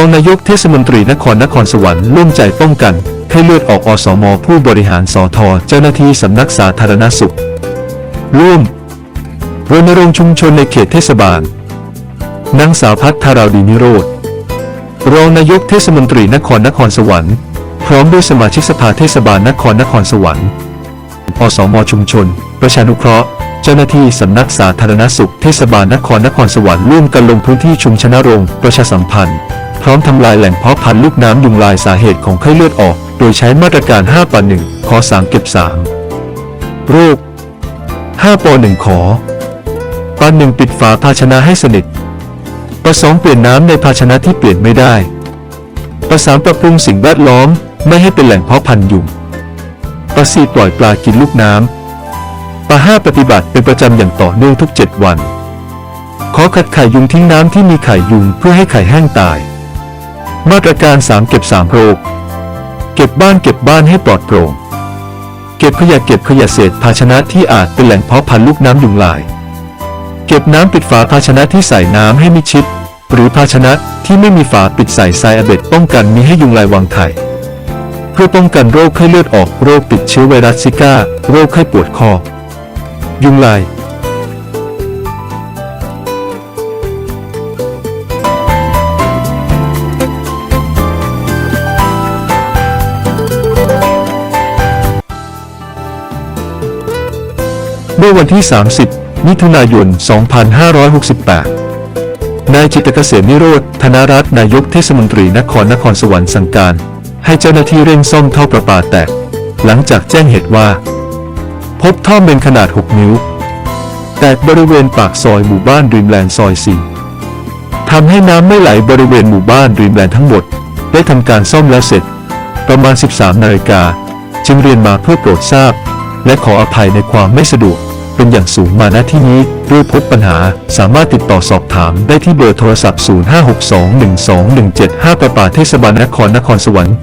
องนายกเทศมนตรีนครนครสวรรค์ร่วมใจป้องกันไข้เลือดออกอสมผู้บริหารสอทอเจ้าหน้าที่สำนักสาธารณสุข ร่วมรณรงค์ชุมชนในเขตเทศบาลนางสาวพัฒธาราวดีนิโรธรองนายกเทศมนตรีนครนครสวรรค์ พร้อมด้วยสมาชิกสภาเทศบาลนครนครสวรรค์อสมชุมชน ประชานุเคราะห์ เจ้าหน้าที่สำนักสาธารณสุขเทศบาลนครนครสวรรค์ร่วมกันลงพื้นที่ชุมชนรงประชาสัมพันธ์ ร้อมทำลายแหล่งเพาะพันธุ์ลูกน้ำยุงลายสาเหตุของไข้เลือดออก โดยใช้มาตรการ 5ป1ขอ3เก็บ 3 โรค 5ป1ขอป1ปิดฝาภาชนะให้สนิทป2เปลี่ยนน้ำในภาชนะที่เปลี่ยนไม่ได้ป3ปรับปรุงสิ่งแวดล้อมไม่ให้เป็นแหล่งเพาะพันธุ์ยุงป4ปล่อยปลากินลูกน้ำป5ปฏิบัติเป็นประจำอย่างต่อเนื่องทุก 7 วันขอขัดไข่ยุงทิ้งน้ำที่มีไข่ยุงเพื่อให้ไข่แห้งตาย มาตรการ 3 เก็บ 3 โรค เก็บบ้านเก็บบ้านให้ปลอดโปร่ง เก็บขยะเก็บขยะเศษภาชนะที่อาจเป็นแหล่งเพาะพันธุ์ลูกน้ำยุงลาย เก็บน้ำปิดฝาภาชนะที่ใส่น้ำให้มิดชิด หรือภาชนะที่ไม่มีฝาปิดใส่ทรายอเบ็ดป้องกันมิให้ยุงลายวางไข่เพื่อป้องกันโรคไข้เลือดออกโรคติดเชื้อไวรัสซิก้า โรคไข้ปวดคอ ยุงลาย มื่อวันที่ 30 มิถุนายน 2568 นายจิตเกษมนิโรธ ธนรัตน์นายกเทศมนตรีนครนครสวรรค์สั่งการ ให้เจ้าหน้าที่เร่งซ่อมท่อประปาแตก หลังจากแจ้งเหตุว่า พบท่อเป็นขนาด 6 นิ้ว แตกบริเวณปากซอยหมู่บ้านดรีมแลนด์ซอย 4 ทำให้น้ำไม่ไหลบริเวณหมู่บ้านดรีมแลนด์ทั้งหมด ได้ทำการซ่อมแล้วเสร็จ ประมาณ 13 นาฬิกาจึงเรียนมาเพื่อโปรดทราบและขออภัยในความไม่สะดวก เป็นอย่างสูงมาณที่นี้ ด้วยพบปัญหาสามารถติดต่อสอบถามได้ที่เบอร์โทรศัพท์ 0562121755 ประปาเทศบาลนครนครสวรรค์